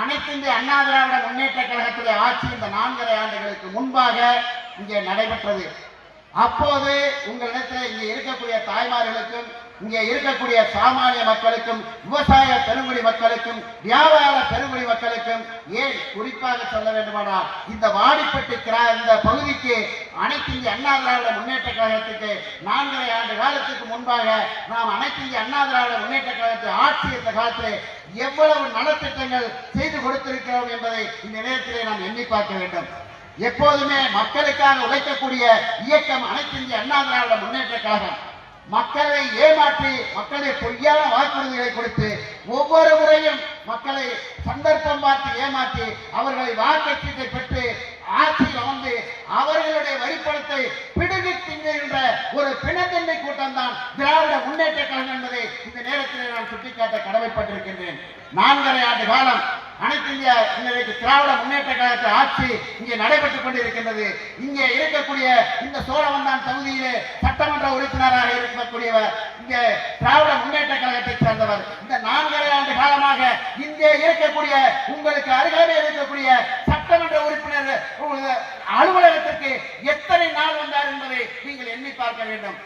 அனைத்து இந்திய அண்ணா திராவிட முன்னேற்ற கழகத்துடைய ஆட்சி இந்த நான்கரை ஆண்டுகளுக்கு முன்பாக இங்கே நடைபெற்றது. அப்போது உங்கள் இங்கே இருக்கக்கூடிய தாய்மார்களுக்கும் இங்கே இருக்கக்கூடிய சாமானிய மக்களுக்கும் விவசாய பெருங்குடி மக்களுக்கும் வியாபார பெருங்குடி மக்களுக்கும் ஏன் குறிப்பாக சொல்ல வேண்டுமானால் இந்த வாடிப்பட்டி கிரா இந்த பகுதிக்கு அனைத்து இந்திய அண்ணா திராவிட முன்னேற்ற கழகத்துக்கு நான்கரை ஆண்டு காலத்துக்கு முன்பாக நாம் அனைத்து இந்திய அண்ணா திராவிட முன்னேற்ற கழகத்தை ஆட்சி இருந்த காலத்தில் எவ்வளவு நலத்திட்டங்கள் செய்து கொடுத்திருக்கிறோம் என்பதை இந்த நேரத்திலே நாம் எண்ணி பார்க்க வேண்டும். எப்போதுமே மக்களுக்காக உழைக்கக்கூடிய இயக்கம் அனைத்து இந்திய அண்ணா திராவிட முன்னேற்ற கழகம் மக்களை ஏமாற்றி மக்களை பொய்யான வாக்குறுதிகளை கொடுத்து ஒவ்வொரு முறையும் மக்களை சந்தர்ப்பம் பார்த்து ஏமாற்றி அவர்களை வாக்கச்சீட்டை பெற்று ஆட்சியில் அமர்ந்து அவர்களுடைய வரிப்பணத்தை பிடுங்கி திங்குகின்ற ஒரு பிணத்தன்மை கூட்டம் தான் திராவிட முன்னேற்ற கழகம் என்பதை இந்த நேரத்தில் நான் சுட்டிக்காட்ட கடமைப்பட்டிருக்கின்றேன். நான்கரை ஆண்டு காலம் அனைத்து இந்திய இன்றைக்கு திராவிட முன்னேற்ற கழகத்தை ஆட்சி இங்கே நடைபெற்றுக் கொண்டிருக்கின்றது. இங்கே இருக்கக்கூடிய இந்த சோழவந்தான் தொகுதியிலே சட்டமன்ற உறுப்பினராக இருக்கக்கூடியவர் இங்கே திராவிட முன்னேற்ற கழகத்தை சேர்ந்தவர். இந்த நான்கரை ஆண்டு காலமாக இங்கே இருக்கக்கூடிய உங்களுக்கு அருகாமையில் இருக்கக்கூடிய சட்டமன்ற உறுப்பினர் அலுவலகத்திற்கு எத்தனை நாள் வந்தார் என்பதை நீங்கள் எண்ணி பார்க்க வேண்டும்.